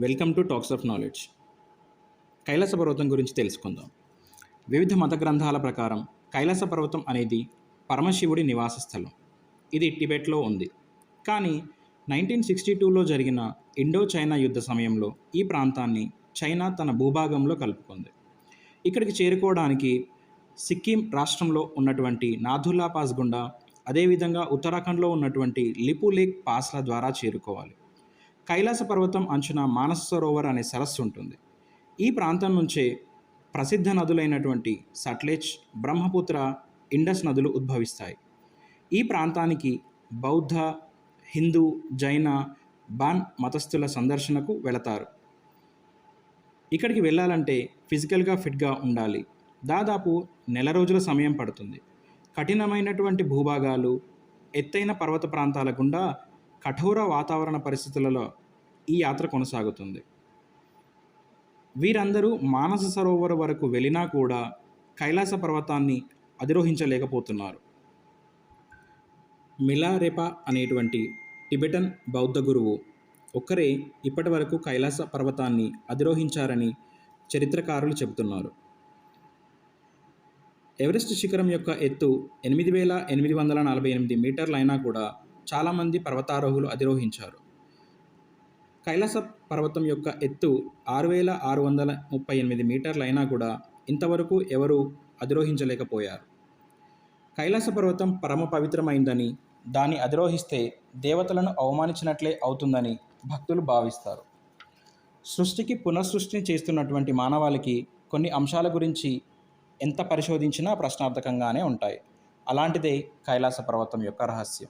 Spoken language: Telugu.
Welcome to talks of knowledge. Kailasa పర్వతం గురించి తెలుసుకుందాం. వివిధ మత గ్రంథాల ప్రకారం కైలాస పర్వతం అనేది పరమశివుడి నివాస స్థలం. ఇది టిబెట్లో ఉంది. కానీ నైన్టీన్ సిక్స్టీ టూలో జరిగిన ఇండో చైనా యుద్ధ సమయంలో ఈ ప్రాంతాన్ని చైనా తన భూభాగంలో కలుపుకుంది. ఇక్కడికి చేరుకోవడానికి సిక్కిం రాష్ట్రంలో ఉన్నటువంటి నాథుల్లా పాస్ గుండా అదేవిధంగా ఉత్తరాఖండ్లో ఉన్నటువంటి లిపు లేక్ పాస్ల ద్వారా చేరుకోవాలి. కైలాస పర్వతం అంచున మానస సరోవర్ అనే సరస్సు ఉంటుంది. ఈ ప్రాంతం నుంచే ప్రసిద్ధ నదులైనటువంటి సట్లెజ్ బ్రహ్మపుత్ర ఇండస్ నదులు ఉద్భవిస్తాయి. ఈ ప్రాంతానికి బౌద్ధ హిందూ జైన బాన్ మతస్థుల సందర్శనకు వెళతారు. ఇక్కడికి వెళ్ళాలంటే ఫిజికల్గా ఫిట్గా ఉండాలి. దాదాపు నెల రోజుల సమయం పడుతుంది. కఠినమైనటువంటి భూభాగాలు ఎత్తైన పర్వత ప్రాంతాల గుండా కఠోర వాతావరణ పరిస్థితులలో ఈ యాత్ర కొనసాగుతుంది. వీరందరూ మానస సరోవర వరకు వెళ్ళినా కూడా కైలాస పర్వతాన్ని అధిరోహించలేకపోతున్నారు. మిలారెపా అనేటువంటి టిబెటన్ బౌద్ధ గురువు ఒక్కరే ఇప్పటి వరకు కైలాస పర్వతాన్ని అధిరోహించారని చరిత్రకారులు చెబుతున్నారు. ఎవరెస్ట్ శిఖరం యొక్క ఎత్తు ఎనిమిది వేల ఎనిమిది వందల నలభై ఎనిమిది మీటర్లైనా కూడా చాలామంది పర్వతారోహులు అధిరోహించారు. కైలాస పర్వతం యొక్క ఎత్తు ఆరు వేల ఆరు వందల ముప్పై ఎనిమిది మీటర్లు అయినా కూడా ఇంతవరకు ఎవరూ అధిరోహించలేకపోయారు. కైలాస పర్వతం పరమ పవిత్రమైందని దాన్ని అధిరోహిస్తే దేవతలను అవమానించినట్లే అవుతుందని భక్తులు భావిస్తారు. సృష్టికి పునఃసృష్టిని చేస్తున్నటువంటి మానవాళికి కొన్ని అంశాల గురించి ఎంత పరిశోధించినా ప్రశ్నార్థకంగానే ఉంటాయి. అలాంటిదే కైలాస పర్వతం యొక్క రహస్యం.